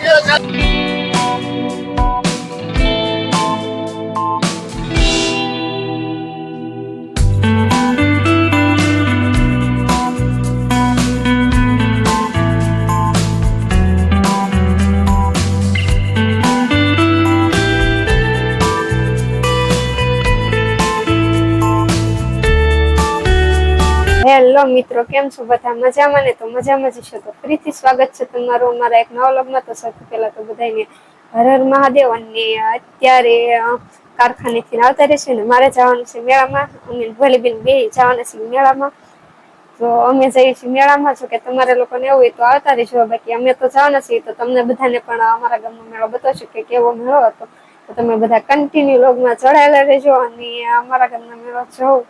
Gracias. Hello મિત્રો, કેમ છો બધા? મજામાં ને? તો મજામાં જ છો. તો ફરીથી સ્વાગત છે તમારું અમારા એક નવા લગ્નમાં તો સૌથી પહેલા તો બધાને હર હર મહાદેવ અને અત્યારે કારખાનેથી આવતા રહેશે ને મારે જવાનું છે મેળામાં. અમે ભલીબેન બે જવાના છીએ મેળામાં. તો અમે જઈએ છીએ મેળામાં. જો કે તમારે લોકોને એવું હોય તો આવતા રહેજો. બાકી અમે તો જવાના છીએ. તો તમને બધાને પણ અમારા ગામનો મેળો બતાવશું કે કેવો મેળો હતો. તો તમે બધા કન્ટિન્યુ લોગમાં જોડાયેલા રહેજો અને અમારા ગામનો મેળો જોઉં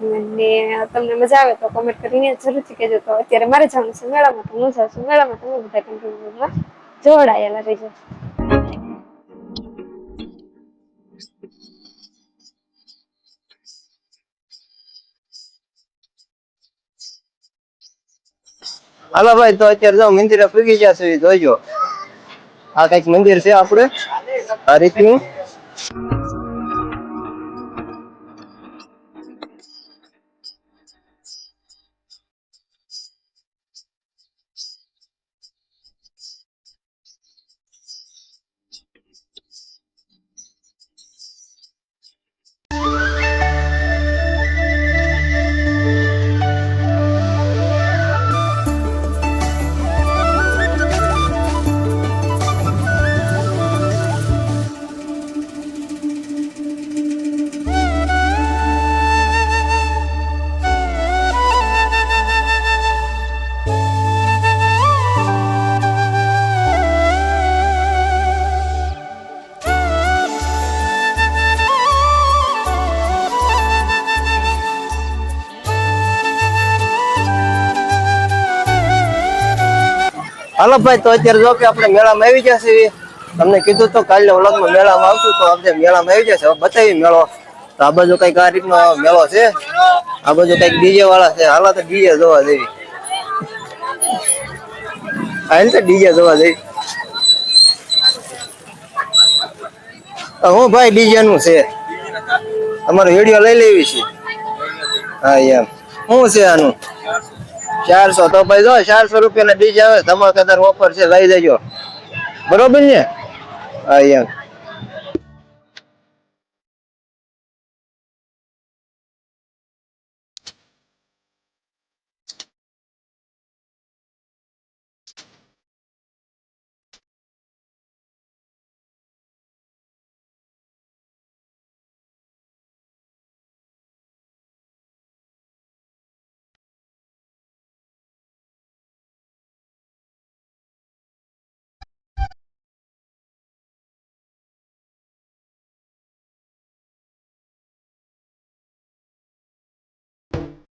અને તમને મજા આવે તો કોમેન્ટ કરીને જરૂરથી કહેજો તો અત્યારે મારે જવાનું છે મેળામાં તો હું જાઉં છું મેળામાં તમે બધા કન્ટિન્યુ લોગમાં જોડાયેલા રહેજો હાલો ભાઈ તો અત્યારે જો મંદિરે પૂગી ગયા છે જોઈજો આ કંઈક મંદિર છે આપણે આ રીતનું હાલો તો અત્યારે જો કે આપણે મેળામાં આવી જશે તમને કીધું તો કાલે વ્લોગમાં મેળામાં આવશું તો આપણે મેળામાં આવી જશે. બતાવી મેળો. તો આ બાજુ કંઈક આ રીતનો મેળો છે. આ બાજુ કંઈક ડીજે વાળા છે. હાલો તો ડીજે જોવા જેવી હાલ તો ડીજે જોવા જેવી હું ભાઈ ડીજે નું છે. અમારો વીડિયો લઈ લેવી છે. હા, એમ. શું છે આનું? ચારસો, તો ભાઈ જો ચારસો રૂપિયા ડીજે આવે ધમાકેદાર ઓફર છે, લઈ જજો. બરોબર ને? હા, એમ.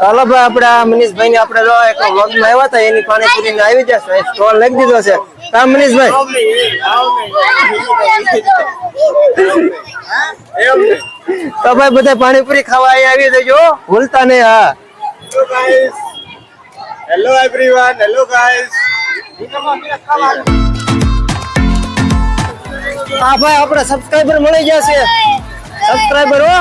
ચાલો ભાઈ આપડા મનીષભાઈ ને આપડે એક vlog માં આવ્યા હતા, એની પાણીપુરી ને આવી જશે સ્ટોલ લખી દીધો છે. હા મનીષભાઈ. તો ભાઈ બધા પાણીપુરી ખાવા આવી જજો ભૂલતા નહીં, હા. Hello everyone hello everyone. હા ભાઈ આપણે સબસ્ક્રાઈબર મળી ગયા છે. સબસ્ક્રાઈબર હો.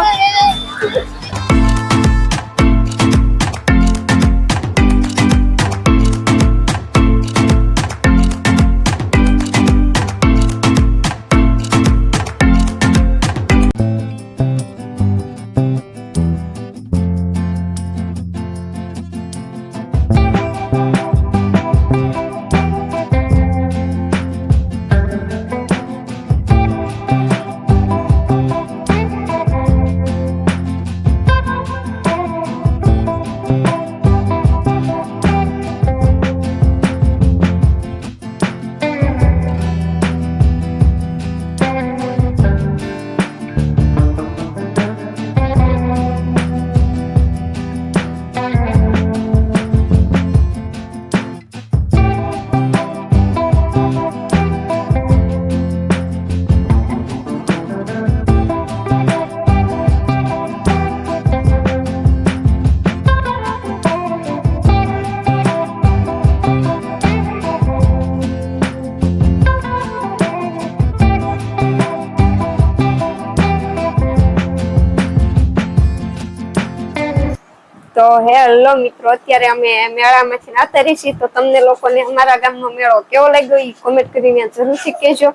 હેલો મિત્રો, અત્યારે અમે મેળામાંથી આવતા છીએ તો તમને લોકોને અમારા ગામનો મેળો કેવો લાગ્યો એ કોમેન્ટ કરીને જરૂરથી કહેજો.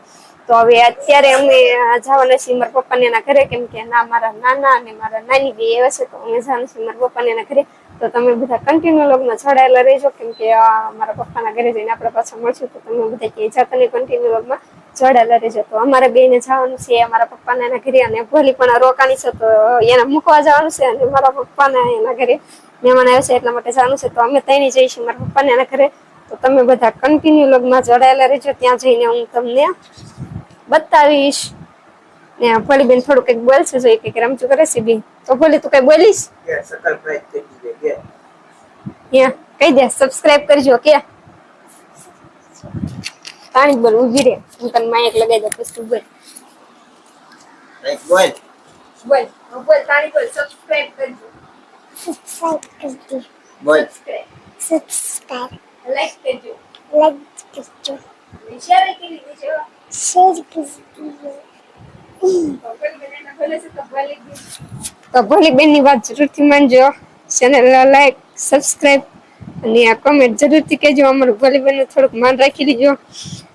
તો હવે અત્યારે અમે જવાના છીએ મારા પપ્પાને એના ઘરે, કેમ કે ના, મારા નાના અને મારા નાની બે એવા છે, તો અમે જવાના છીએ મારા પપ્પાને એના ઘરે. તો તમે બધા કન્ટિન્યુ લોગમાં જોડાયેલા રહેજો, કેમ કે મારા પપ્પાના ઘરે જઈને આપણે પાછા મળશું, તો તમે બધા ક્યાંય જાતા ને કન્ટિન્યુ લોગમાં જોડાયેલા રહેજો. તો અમારે બેને જવાનું છે, અમારા પપ્પાના એના ઘરે, અને ભોલી પણ રોકાણી છે, તો એને મૂકવા જવાનું છે, અને મારા પપ્પાના એના ઘરે મહેમાન આવે છે એટલા માટે જવાનું છે. તો અમે ત્યાં જઈશું મારા પપ્પાને એના ઘરે. તો તમે બધા કન્ટિન્યુ લોગમાં જોડાયેલા રહેજો. ત્યાં જઈને હું તમને બતાવીશ. ને ભોલી બેન થોડું કંઈક બોલશે જો કંઈક રમચું કરે છે બેન તો ભોલી તું કઈ બોલીશ? કહી દે સબસ્ક્રાઇબ કરજો કે પાણી બોલ ઊભી રે. હું તને માયક લગાવી દઉં પછી બોલ. બોલ. બોલ પાણી બોલ સબસ્ક્રાઇબ કરજો. Subscribe કરજો બોલ. સબસ્ક્રાઇબ લાઈક કરજો. લાઈક કરજો. શેર કરી દેજો શેર કરી તો ભોલી બેનની વાત જરૂરથી માનજો. ચેનલ લાઈક સબસ્ક્રાઇબ અને આ કમેન્ટ જરૂરથી કહેજો. અમારું ભોલી બેન થોડુંક માન રાખી લીજો.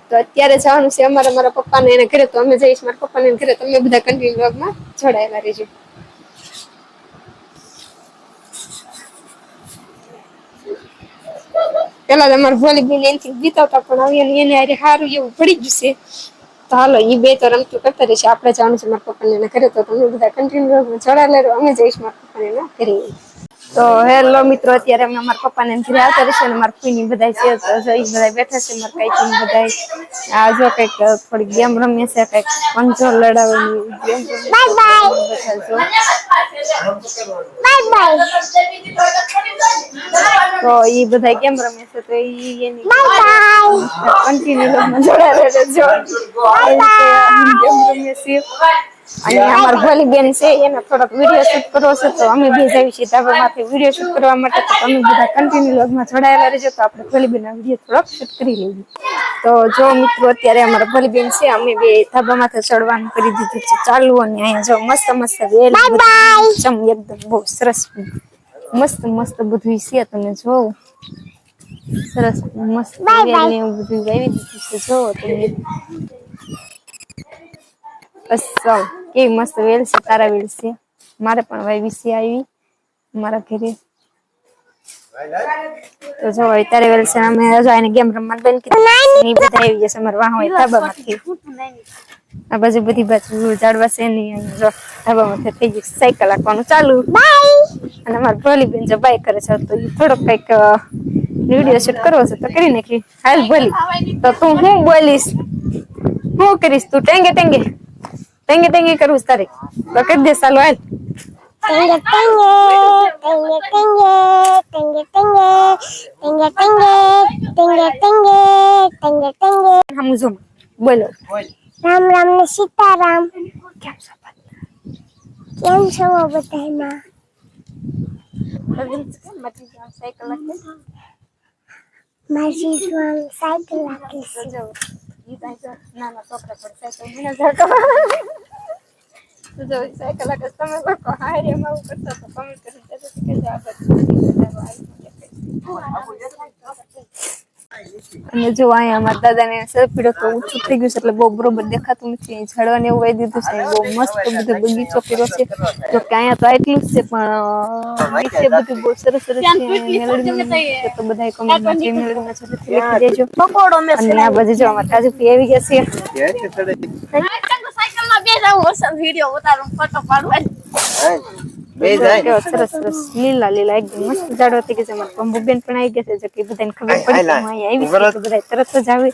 તો અત્યારે જવાનું છે અમારા મારા પપ્પાને એને ઘરે. તો અમે જઈશ મારા પપ્પાને ને ઘરે. તમે બધા કન્ટિન્યુ બ્લોગમાં જોડાયેલા રહેજો. પેલા તો અમારે બેન એનથી બીતાવતા પણ હવે એને- હારે સારું એવું પડી ગયું છે. તો હાલો એ બે તો રમતું કરતા રહેશે. આપણે જવાનું છે મારા પપ્પાને એના ઘરે, તો તમે બધા કન્ટિન્યુ જોડાયેલા રહો અમે જઈશ મારા પપ્પાને એના ઘરે. તો હેલો મિત્રો, અત્યારે અમે મારા પપ્પાને ઘરે આવતા રહેશે અને મારા ફૂઈની બધા છે, તો બધા બેઠા છે, મારા કાંઈ બધા આ જો કંઈક થોડી ગેમ રમીએ છે, કંઈક પંજો લડાવવાની ગેમ બાય bye તો એ બધા કેમ રમે છે? તો ઈ એની કન્ટિન્યુ લોકોમાં જોડાયેલા રહેજો. ગેમ રમીએ છીએ? અને અમાર ભોલી બેન છે એને થોડોક વીડિયો શૂટ કરવો છે તો અમે બે છીએ ધાબામાંથી વીડિયો શૂટ કરવા માટે તો તમે બધા કન્ટિન્યુ લોગમાં જોડાયેલા રહેજો તો આપણે ભોલી બેનના વીડિયો થોડોક શૂટ કરી લઈએ. તો જો મિત્રો અત્યારે અમારા ભોલી બેન છે અમે બે ધાબામાંથી ચડવાનું કરી દીધું છે ચાલુ અને અહીંયા જો મસ્ત મસ્ત વેલ એકદમ બહુ સરસ મસ્ત મસ્ત બધું છે તમે જોવો સરસ મસ્ત ને એવું બધું વાવી દીધું છે જોવો તમે અસલ કેવી મસ્ત વેલ છે તારા વેલ છે મારે પણ વાવી છે આવી મારા ઘરે તો જો તારે વેલ છે અમે જો એને ગેમ રમવા બેન કીધું બધા આવી જશે અમારા વાહ હોય ધાબામાંથી આ બાજુ બધી બાજુ ઝાડવા છે નહીં ધાબા ધાબામાંથી થઈ ગયું સાયકલ આપવાનું ચાલુ. અને મારા ભોલી બેન જો બાય કરે છે તો એ થોડોક કંઈક વીડિયો શૂટ કરવો છે તો કરી નાખી. હાલ ભોલી. તો તું હું બોલીશ? હું કરીશ તું? ટેંગે ટેંગે. ટેંગે ટેંગે કરવું છે તારે. તો કરી દે ચાલુ હાલ. tenge, tenge tenge, tenge tenge, tenge tenge, tenge tenge, tenge tenge. હમ બોલો. રામ રામ ને સીતારામ. કેમ છો બધા મારી સ્વામ સાયકલ રાખી છે. નાના છોકરા પર સાયકલ મને જતો જો સાયકલ લાગે તમે લોકો હારે આવું કરતા અને જો અહીંયા અમારા દાદાને સરપીડો તો ઊંચું થઈ ગયું છે એટલે બહુ બરોબર દેખાતું નથી. ઝાડવાને એવું વાઈ દીધું છે બહુ મસ્ત બધો બગીચો કર્યો છે. તો કે અહીંયા તો આટલું જ છે પણ નીચે બધું બહુ સરસ સરસ છે તો બધા કમેન્ટમાં જે મેલડીમાં છે લખી દેજો. અને આ બાજુ જો અમારા કાજુ પી આવી ગયા છે બે જો ફોટો કેવો સરસ સરસ. લીલા લીલા એકદમ મસ્ત ઝાડો થઈ ગયા છે અમારા પંબુબેન પણ આવી ગયા છે કે બધાને ખબર પડી હું અહીંયા આવી તો બધા તરત જ આવે.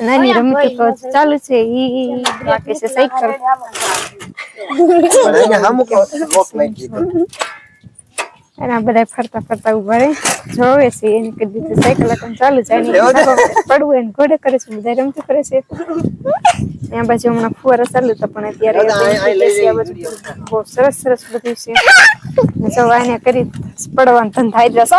નાની રમતો ચાલુ છે ઈ રાખે છે સાયકલ. આ બધા ફરતા ફરતા ઊભા રહે. જોવે છે એને કીધું તો સાયકલ આખું ચાલુ છે એને. પડવું એને ઘોડે કરે છે બધા રમતું કરે છે. ત્યાં બાજુ હમણાં ફુવારા ચાલુ હતા પણ અત્યારે બહુ સરસ સરસ બધું છે. જો આને કરી પડવાનું ધંધા. આવી જશે